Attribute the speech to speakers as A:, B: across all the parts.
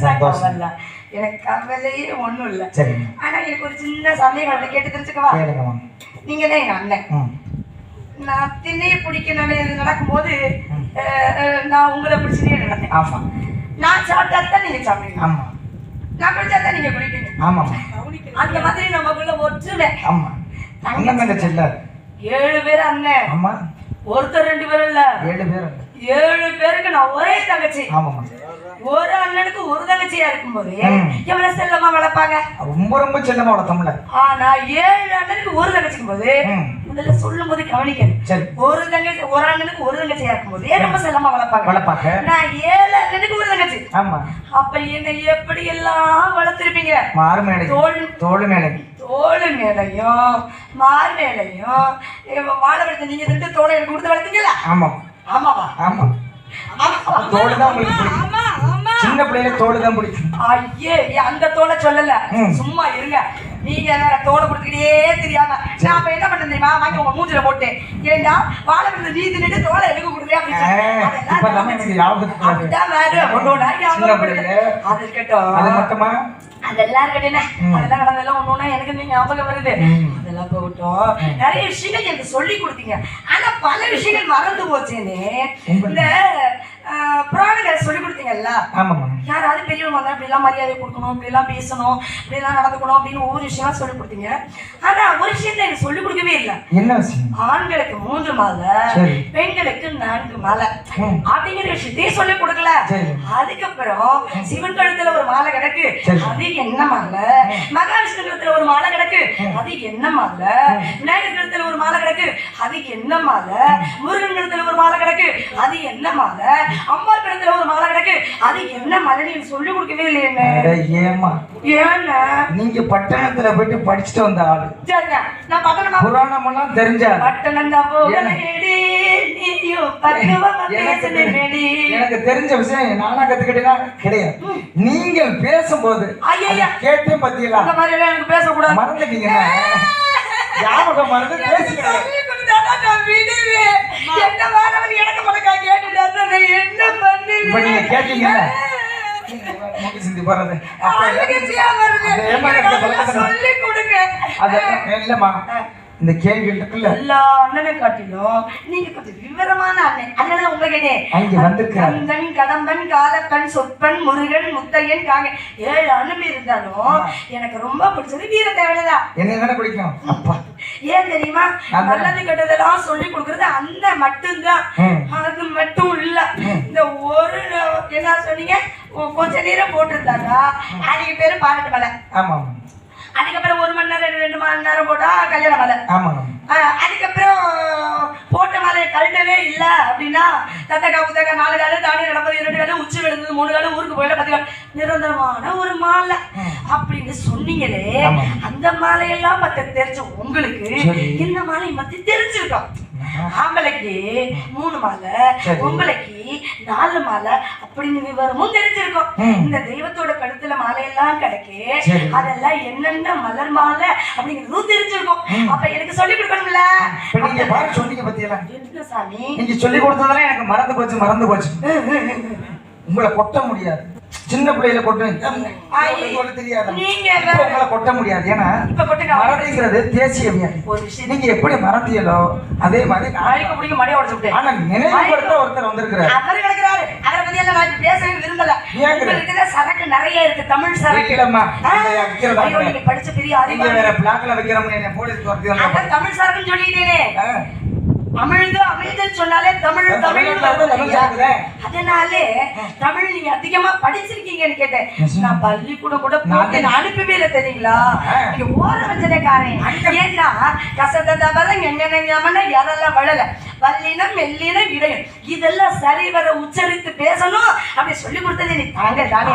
A: சந்தோஷம்.
B: கவலை எனக்கு கவலையே ஒண்ணும் இல்ல.
A: சரி
B: ஆனா எனக்கு ஒரு சின்ன சந்தேகம் வந்து கேட்டு தெரிஞ்சுக்கவா நீங்க தான் எங்க அண்ணன். நான் திண்ணையை பிடிக்க நட- நடக்கும்போது நான் உங்களை பிடிச்சதே நடந்தேன்
A: ஆமா.
B: நான் சாப்பிட்டா தான் நீங்க சாப்பிடுவீங்க.
A: ஆமா.
B: நான் பிடிச்சா தான் நீங்க பிடிப்பீங்க
A: ஆமாம்மா.
B: அந்த மாதிரி நமக்குள்ள ஒற்றுமை.
A: ஆமா. அண்ணன் தங்கச்சி இல்ல.
B: ஏழு பேர் அண்ணன்.
A: ஆமா.
B: ஒருத்தர் ரெண்டு பேரும் இல்ல.
A: ஏழு பேர்
B: ஏழு பேருக்கு நான் ஒரே தங்கச்சி.
A: ஆமாம்மா.
B: ஒரு அண்ணனுக்கு ஒரு தங்கச்சியா இருக்கும்போது. எவ்வளவு செல்லமா வளர்ப்பாங்க?
A: ரொம்ப ரொம்ப செல்லமா வளர்த்தோம்ல.
B: ஆனா ஏழு அண்ணனுக்கு ஒரு தங்கச்சிக்கும் போது முதல்ல சொல்லும் போது கவனிக்கணும் ஒரு தங்கச்சி ஒரு அண்ணனுக்கு ஒரு தங்கச்சியா இருக்கும்போது ரொம்ப செல்லமா வளர்ப்பாங்க?
A: வளர்ப்பாங்க.
B: நான் ஏழு அண்ணனுக்கு ஒரு தங்கச்சி.
A: ஆமா.
B: அப்ப என்னை எப்படி எல்லாம் வளர்த்திருப்பீங்க?
A: மாறு மேலை
B: தோல்
A: தோல் மேலை
B: தோல் மேலையும் மார் மேலையும் வாழை நீங்க ரெண்டு தோலை எனக்கு கொடுத்து வளர்த்தீங்களா?
A: ஆமா.
B: ஆமாவா?
A: ஆமா
B: ஆமா.
A: தோல் தான் உங்களுக்கு பிடிக்கும். சின்ன பிள்ளைல தோல் தான் பிடிக்கும்.
B: ஐயே அந்த தோலை சொல்லல. சும்மா இருங்க. நீங்க வேற தோலை கொடுத்துக்கிட்டே தெரியாம. நான் அப்ப என்ன பண்ண தெரியுமா? வாங்கி உங்க மூஞ்சில போட்டு ஏண்டா வாழை விழுந்து நீ தின்னுட்டு தோலை எனக்கு கொடுக்குறியா அப்படின்னு. அப்படிதான் வேற.
A: பிள்ளைல
B: அது இருக்கட்டும்.
A: அது மட்டுமா?
B: அதெல்லாம் இருக்கட்டும். அதெல்லாம் நடந்ததெல்லாம் ஒண்ணு ஒண்ணா எனக்கு நீங்க ஞாபகம் வருது. அதெல்லாம் போகட்டும். நிறைய விஷயங்கள் எனக்கு சொல்லி கொடுத்தீங்க. ஆனா பல விஷயங்கள் மறந்து போச்சேன்னு இந்த புராணங்கள் சொல்லி கொடுத்தீங்கல்ல? யாராவது பெரியவங்க வந்தா இப்படி எல்லாம் மரியாதை கொடுக்கணும் இப்படி எல்லாம் பேசணும் இப்படி எல்லாம் நடந்துக்கணும் அப்படின்னு ஒவ்வொரு விஷயமா சொல்லி கொடுத்தீங்க. ஆனா ஒரு விஷயத்த எனக்கு சொல்லி கொடுக்கவே இல்லை.
A: என்ன விஷயம்?
B: ஆண்களுக்கு மூன்று மாலை. பெண்களுக்கு நான்கு மாலை. அப்படிங்கிற விஷயத்தையும் சொல்லி கொடுக்கல. அதுக்கப்புறம் சிவன் கழுத்துல ஒரு மாலை கிடக்கு. அது என்ன மாலை? மகாவிஷ்ணு கழுத்துல ஒரு மாலை கிடக்கு. அது என்ன மாலை? விநாயகர் கழுத்துல ஒரு மாலை கிடக்கு. அது என்ன மாலை? முருகன் கழுத்துல ஒரு மாலை கிடக்கு. அது என்ன மாலை? அம்மாள் கழுத்துல ஒரு மாலை கிடக்கு. அது என்ன மாலைன்னு எனக்கு சொல்லி கொடுக்கவே இல்லையே
A: அட ஏமா
B: ஏன்னா?
A: நீங்க பட்டணத்துல போயிட்டு படிச்சுட்டு வந்த ஆளு.
B: சரிங்க. நான் பட்டணமா?
A: புராணம் எல்லாம் தெரிஞ்ச.
B: பட்டணம் தான் போகலேடி
A: எனக்கு தெரிஞ்ச விஷயம் நானா கத்துக்கிட்டேன்னா கிடையாது. நீங்கள் பேசும்போது கேட்டே பத்தியலா
B: அந்த மாதிரி எல்லாம் எனக்கு பேசக்கூடாது.
A: மறந்துட்டீங்கன்னா ஞாபகம் மறந்து
B: விடுவேன்.
A: கேட்டீங்கல்ல? மூக்கு சிந்தி போறது அப்ப
B: கொடுங்க.
A: அது இல்லம்மா. இந்த கேள்வி இருக்குல்ல?
B: எல்லா அண்ணனை காட்டிலும் நீங்க கொஞ்சம் விவரமான அண்ணன். அண்ணனை உங்களை கேட்டேன்.
A: அங்க வந்திருக்காரு
B: கந்தன் கடம்பன் காலப்பன் சொற்பன் முருகன் முத்தையன் காங்க. ஏழு அண்ணன் இருந்தாலும் எனக்கு ரொம்ப பிடிச்சது வீரத்தேவனதான்
A: என்ன தானே பிடிக்கும்? அப்பா.
B: ஏன் தெரியுமா? நல்லது கெட்டதெல்லாம் சொல்லி கொடுக்கறது அந்த மட்டும்தான். அது மட்டும் இல்ல. இந்த ஒரு என்ன சொன்னீங்க? கொஞ்ச நேரம் போட்டிருந்தாங்க அதுக்கு பேரு பாராட்டு மலை.
A: ஆமா
B: அதுக்கப்புறம் ஒரு மணி நேரம் ரெண்டு மணி நேரம் போட்டா கல்யாண மலை. அதுக்கப்புறம் போட்ட மாலையை கழட்டவே இல்லை அப்படின்னா தத்தக்கா புத்தக்கா நாலு காலு தானி நடப்பது இரண்டு காலு உச்சி விழுந்தது மூணு காலு ஊருக்கு போயில பத்து காலு. நிரந்தரமான ஒரு மாலை. அப்படின்னு சொன்னீங்களே. அந்த மாலையெல்லாம் மத்த தெரிஞ்ச உங்களுக்கு. இந்த மாலை மத்தி தெரிஞ்சிருக்கோம். ஆம்பளைக்கு மூணு மாலை. உங்களுக்கு நாலு மாலை அப்படின்னு விவரமும் தெரிஞ்சிருக்கும். இந்த தெய்வத்தோட கழுத்துல மாலையெல்லாம் கிடைக்கு. அதெல்லாம் என்னென்ன மலர் மாலை அப்படிங்கிறதும் தெரிஞ்சிருக்கும். அப்ப எனக்கு சொல்லி கொடுக்கணும்ல.
A: நீங்க பாரு சொன்னீங்க பத்தியெல்லாம்.
B: என்ன சாமி?
A: நீங்க சொல்லி கொடுத்ததெல்லாம் எனக்கு மறந்து போச்சு மறந்து போச்சு. உங்களை கொட்ட முடியாது. சின்ன பிள்ளையில கொட்ட உங்களுக்கு சொல்ல தெரியாது. உங்களை கொட்ட முடியாது. ஏன்னா
B: கொட்டுங்க.
A: மறதிங்கிறது தேசிய வியாதி
B: ஒரு விஷயம்.
A: நீங்க எப்படி மறந்தீங்களோ அதே மாதிரி ஆனா நினைவுபடுத்த ஒருத்தர் வந்திருக்கிறார்.
B: அவர் கிடக்குறாரு. அவரை பத்தி எல்லாம் நான் பேசவே விரும்பல. சரக்கு நிறைய இருக்கு தமிழ் சரக்கு.
A: இல்லம்மா
B: படிச்ச பெரிய அறிவாளி.
A: வேற பிளாக்ல வைக்கிறோம்னு என்ன போலீஸ்
B: தமிழ் சரக்குன்னு சொல்லிட்டேனே. அமிழ்து அமிழ்துன்னு சொன்னாலே தமிழ் தமிழ். அதனாலே தமிழ் நீங்க அதிகமா படிச்சிருக்கீங்கன்னு கேட்டேன். நான் பள்ளிக்கூடம் கூட போட்டு நான் அனுப்பவே இல்லை தெரியுங்களா. நீங்க ஓர வச்சனக்காரன். ஏன்னா கசத தவற எங்கன யாரெல்லாம் வளல வல்லினம் மெல்லினம் இடையும் இதெல்லாம் சரி வர உச்சரித்து பேசணும். அப்படி சொல்லி கொடுத்தது நீ தாங்க தானே.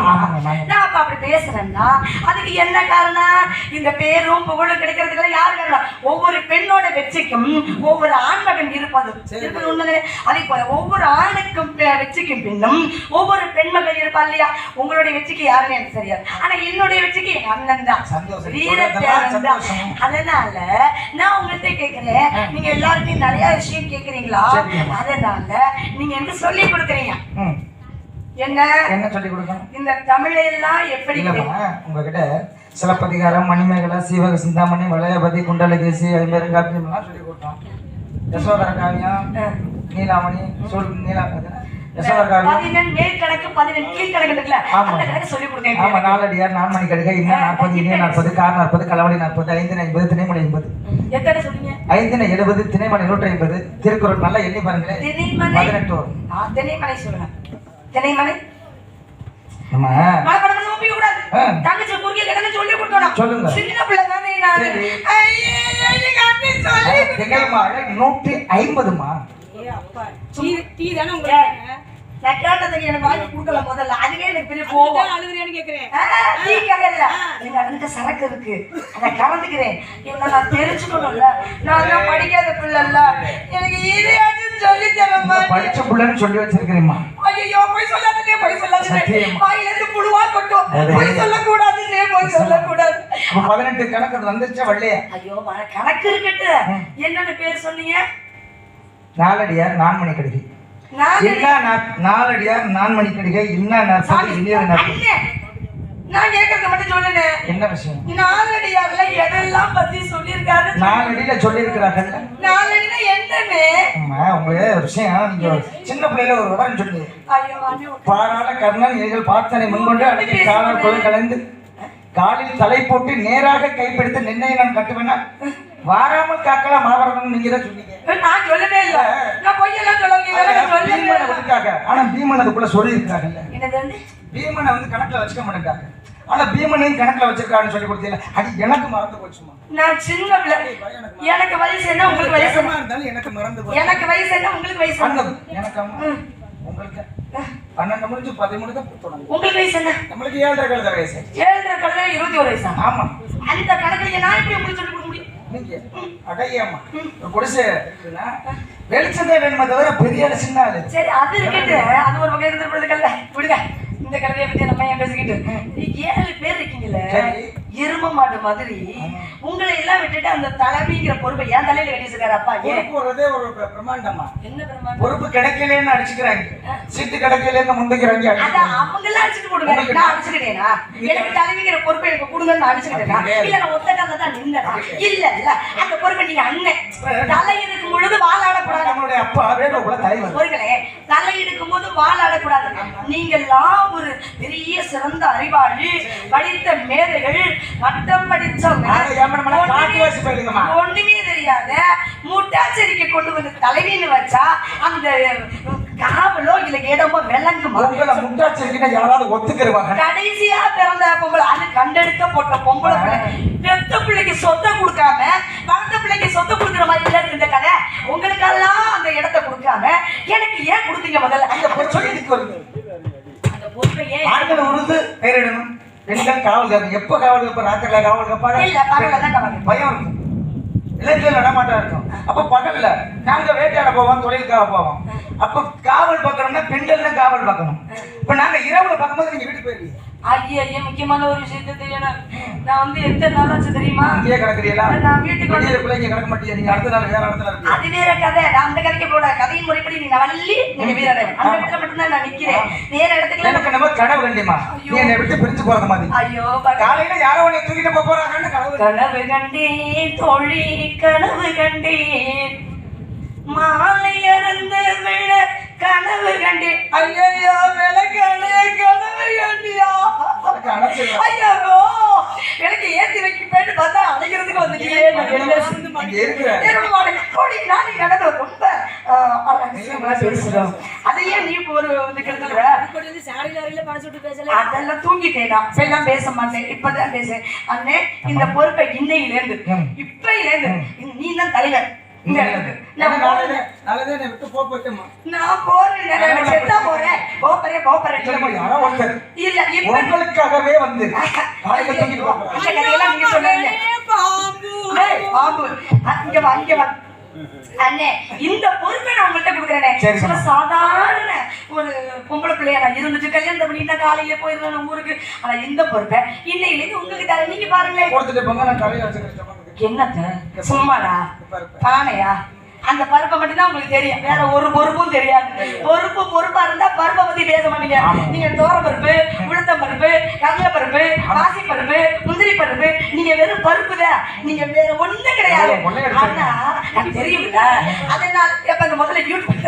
B: நான் அப்ப அப்படி பேசுறேன்னா அதுக்கு என்ன காரணம்? இந்த பேரும் புகழும் கிடைக்கிறதுக்கு யாரு காரணம்? ஒவ்வொரு பெண்ணோட வெற்றிக்கும் ஒவ்வொரு ஆண்மகன் இருப்பது.
A: சரி.
B: இருப்பது உண்மைதானே? அதே போல ஒவ்வொரு ஆணுக்கும் வெற்றிக்கும் பின்னும் ஒவ்வொரு பெண்மகள் இருப்பா இல்லையா? உங்களுடைய வெற்றிக்கு யாருன்னு எனக்கு தெரியாது. ஆனா என்னுடைய வெற்றிக்கு எங்க அண்ணன் தான். அதனால நான் உங்கள்கிட்ட கேக்குறேன். நீங்க எல்லாருமே நிறைய விஷயம்
A: சரிங்கம்மா.
B: அதனால நீங்க எனக்கு சொல்லி கொடுக்குறீங்க. என்ன?
A: என்ன சொல்லி கொடுக்கணும்?
B: இந்த தமிழெல்லாம் எப்படி
A: இல்லைம்மா உங்ககிட்ட சிலப்பதிகாரம் மணிமேகலை சீவக சிந்தாமணி வளையபதி குண்டலகேசி அது மாதிரி காப்பியம்லாம் சொல்லி கொடுத்தோம். யசோதர காவியம் நீலாமணி சொல் நீலா யசோதர காவியம்
B: பதினெண் மேல் கணக்கு பதினெண் கீழ் கணக்கு இருக்குல்ல
A: ஆமா.
B: அந்த கணக்கு சொல்லி
A: ஆமா
B: கொடுங்க
A: நாலடியார் நான்மணி கடுகை இன்னும் நாற்பது இனிய நாற்பது கார் நாற்பது களவடி நாற்பது ஐந்தின ஐம்பது திணைமணி ஐம்பது.
B: எத்தனை சொன்னீங்க?
A: ஐந்தின எழுபது திணைமணி நூற்றி ஐம்பது திருக்குறள் நல்லா எண்ணி பாருங்களேன். பதினெட்டு வரும்.
B: ஆ, திணைமனை சொல்லுங்க திணைமனை
A: நம்ம
B: ஒப்பிக்க கூடாது. தங்கச்சி குறுகிய கிடந்து சொல்லி கொடுத்தோம்
A: சொல்லுங்க.
B: சின்ன பிள்ளை தானே நான்
A: நூற்றி ஐம்பதுமா
C: டீ தானே உங்களுக்கு
B: நான் கேட்டதுக்கு எனக்கு வாங்கி கொடுக்கல முதல்ல அதுவே எனக்கு பெரிய கோவம்
C: அழுகுறியான்னு கேக்குறேன்.
B: எங்க அண்ணனுக்கு சரக்கு இருக்கு அதை கறந்துக்கிறேன் என்ன நான் தெரிஞ்சுக்கணும்ல நான் தான் படிக்காத பிள்ளை இல்ல எனக்கு சொல்லி தரமா
A: படிச்ச புள்ளன்னு சொல்லி வச்சிருக்கிறேம்மா
B: ஐயோ போய் சொல்லாதே போய் சொல்லாதே. வாயில இருந்து புழுவா கொட்டும்.
A: அது-
B: போய் சொல்லக்கூடாதுன்னே போய் சொல்லக்கூடாது.
A: அப்ப பதினெட்டு கணக்கு வந்துருச்சா வள்ளையா?
B: ஐயோ கணக்கு இருக்கட்டு. என்னென்ன பேர் சொன்னீங்க?
A: நாலடியார் நான்மணி கடிகை நாலடியார் நான்மணி கடிகை இன்னா நாற்பது இனிய நாற்பது
B: அண்ணே, நான் கேட்கறத மட்டும் சொல்லுங்க.
A: என்ன விஷயம்?
B: நாலடியார்ல எதெல்லாம் பத்தி சொல்லியிருக்காரு
A: நாலடியில சொல்லியிருக்கிறார்கள்
B: நாலடினா என்னன்னு?
A: உங்களுக்கு ஒரு விஷயம். நீங்க சின்ன பிள்ளையில ஒரு விவரம் சொல்லி. பாராள கர்ணன் நீங்கள் பார்த்தனை முன்கொண்டு அன்னைக்கு காலால் கொலை கலைந்து காலில் தலை போட்டு நேராக கைப்பிடித்து நின்னை நான் கட்டுவேனா? வாராமல் காக்கலாம் மாவரதம் நீங்க தான் சொன்னீங்க.
B: நான் சொல்லவே இல்ல. நான் பொய்யெல்லாம் சொல்லவே இல்ல.
A: ஆனா பீமன் அதுக்குள்ள சொல்லி
B: வந்து?
A: பீமனை வந்து கணக்குல வச்சுக்க மாட்டேங்காங்க ஆனா பீமனையும் கணக்குல வச்சிருக்கான்னு சொல்லி கொடுத்தீங்க? அது எனக்கு மறந்து போச்சுமா
B: நான் சின்ன பிள்ளை. எனக்கு வயசு என்ன? உங்களுக்கு வயசு?
A: இருந்தாலும் எனக்கு மறந்து போச்சு.
B: எனக்கு வயசு என்ன? உங்களுக்கு வயசு
A: எனக்கு உங்களுக்கு. பன்னெண்டு முடிஞ்சு பதிமூணு தான் தொடங்கும்
B: உங்களுக்கு வயசு என்ன?
A: நம்மளுக்கு ஏழரை கழுத வயசு.
B: ஏழரை கழுதை இருபத்தி ஒரு வயசா?
A: ஆமா.
B: அந்த கணக்குல நான் எப்படி உங்களுக்கு சொல்லி கொடுக்க முடியும்?
A: நீங்க அடையாமா ஒரு குடிசை இருக்குன்னா வெளிச்சம் தான் வேணுமே தவிர பெரிய சின்ன
B: சரி அது இருக்கட்டு அது ஒரு வகை இருந்துட்டு கல்ல விடுங்க. இந்த கழுதையை பத்தி நம்ம ஏன் பேசிக்கிட்டு ஏழு பேர் இருக்கீங்கல்ல. எரும மாடு மாதிரி உங்களை எல்லாம் விட்டுட்டு அந்த தலைமைங்கிற பொறுப்பை ஏன் தலையில கட்டி வச்சிருக்காரு அப்பா.
A: பொறுப்பு வர்றதே ஒரு பிர- பிரம்மாண்டமா.
B: என்ன பெருமா
A: பொறுப்பு கிடைக்கலன்னு அடிச்சுக்கிறாங்க. சீட்டு கிடைக்கலன்னு முந்திக்கிறாங்க
B: அதான் அவங்கெல்லாம் அடிச்சுட்டு போடுங்க. நான் அடிச்சுக்கிட்டேனா? எனக்கு தலைவிங்கிற பொறுப்பை எனக்கு கொடுங்கன்னு நான் அடிச்சுக்கிட்டேனா? இல்ல. நான் ஒத்த கால தான் நின்னேனா? இல்ல. இல்ல அந்த பொறுப்பை நீங்க அண்ணன். தலை இருக்கும் பொழுது வாழாடக்கூடாது.
A: நம்மளுடைய அப்பா வேணும் கூட தலைவர்.
B: பொருட்களே தலை எடுக்கும் போது வாழ ஆடக்கூடாது நீங்கெல்லாம் ஒரு பெரிய சிறந்த அறிவாளி படித்த மேதைகள் பட்டம் படிச்சவங்க. ஒண்ணுமே தெரியாத முட்டாச்சரிக்கை கொண்டு வந்து தலைவின்னு வச்சா அந்த காவலோ இல்ல இடமோ விளங்குமா?
A: உங்களை முட்டாச்சிருக்குன்னா யாராவது ஒத்துக்கிறவாங்க
B: கடைசியா பிறந்த பொம்பளை அது கண்டெடுக்க போட்ட பொம்பளை பெத்த பிள்ளைக்கு சொத்தை கொடுக்காம வளர்ந்த பிள்ளைக்கு சொத்தை கொடுக்குற மாதிரி இல்ல இந்த கதை. உங்களுக்கெல்லாம் அந்த இடத்தை கொடுக்காம எனக்கு ஏன் கொடுத்தீங்க முதல்ல?
A: அந்த பொறுப்பு எதுக்கு வருது?
B: அந்த பொறுப்பை ஏன்
A: ஆண்கள் உருந்து பெயரிடணும். பெண்கள் காவல் காப்பு எப்ப காவல் காப்பா ராத்திரில காவல் காப்பாங்க
B: இல்ல, பகல்ல தான் காவல்.
A: பயம் இருக்கும் இளைஞர்கள் நடமாட்டம் இருக்கும். அப்ப பகல்ல நாங்க வேட்டையாட போவோம் தொழிலுக்காக போவோம். அப்ப காவல் பார்க்கணும்னா பெண்கள் தான் காவல் பார்க்கணும். இப்ப நாங்க இரவுல பார்க்கும்போது நீங்க வீட்டுக்கு போயிருவீங்க
B: ஐயா ஐயா முக்கியமான ஒரு விஷயத்தை தெரியணும். நான் வந்து எத்தனை நாள் ஆச்சு தெரியுமா?
A: இங்கேயே கிடக்குறீங்களா?
B: நான் வீட்டுக்கு வந்து
A: பிள்ளைங்க கிடக்க மாட்டீங்க நீங்க அடுத்த நாள் வேற இடத்துல இருக்கீங்க.
B: அது வேற கதை. நான் அந்த கதைக்கு போட கதையின் முறைப்படி நீ வள்ளி நீங்க வீரரை அந்த இடத்துல மட்டும்தான் நான் நிக்கிறேன். நேர இடத்துக்குள்ள
A: எனக்கு நம்ம கனவு கண்டிமா நீ என்னை விட்டு பிரிஞ்சு போறது மாதிரி.
B: ஐயோ
A: காலையில யாரோ உன்னை தூக்கிட்டு போக போறாங்கன்னு கனவு
B: கனவு கண்டேன் தோழி கனவு கண்டேன். மாலை அறந்து விழ கனவு கண்டேன் ஐயோ விளக்கணே கனவு கண்டியா
A: எனக்கு அணைச்சிடலாம்.
B: ஐயோ எனக்கு ஏத்தி வைக்கப்பேன்னு பார்த்தா அடைக்கிறதுக்கு வந்துட்டியே நான் என்ன செய்ய
A: இங்க இருக்கிற
B: இருக்க மாட்டேன். போடி, நானே நடந்து ரொம்ப ஆஹ், ரகசியமா பேசுறோம். அதையே நீ இப்போ ஒரு இது கெடுத்துடுற?
C: இப்படி வந்து சாடியில் வரையில பணம் சுட்டு பேசல
B: தூங்கிட்டேன் நான். இப்பெல்லாம் பேச மாட்டேன். இப்பதான் பேசுறேன். அண்ணே இந்த பொறுப்பை இன்னையில இருந்து
A: ம்.
B: இப்பையில இருந்து நீ தான் தலைவர். நான் போறேன். செத்தா போறேன். போறேன் போறேன்
A: இல்லம்மா, யாரோ ஒருத்தர்
B: இல்ல இப்ப
A: உங்களுக்காகவே வந்து
C: பாம்பு.
B: ஏய், பாம்பு. அ, இங்க வா இங்க வா. அண்ணே இந்த பொறுப்பை நான் உங்கள்கிட்ட கொடுக்குறேனே. சாதாரண ஒரு பொம்பளை பிள்ளையா நான் இருந்துட்டு கல்யாணத்தை பண்ணிட்டா காலையில போயிருந்தேன் ஊருக்கு. ஆனா இந்த பொறுப்பை இன்னையில இருந்து உங்களுக்கு தரேன். நீங்க பாருங்களேன்.
A: கொடுத்துட்டு போங்க நான் வச்சுக்கிறேன்
B: என்னத்த? சும்மாடா. தானையா அந்த பருப்பை மட்டும் தான் உங்களுக்கு தெரியும். வேற ஒரு பொறுப்பும் தெரியாது. பொறுப்பு மாட்டீங்க நீங்க தோர பருப்பு உளுத்தம் பருப்பு கடலை பருப்பு பாசி பருப்பு முந்திரி பருப்பு நீங்க வெறும் பருப்பு தான். நீங்க வேற ஒண்ணும் கிடையாது. ஆனா தெரியும்ல அதனால எப்ப இந்த முதல்ல யூடியூப்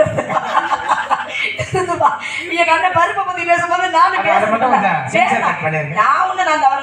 B: எங்க அண்ணன் பருப்பை பத்தி பேசும்போது நானும் பேசுறேன். நான் ஒண்ணு நான் தவறு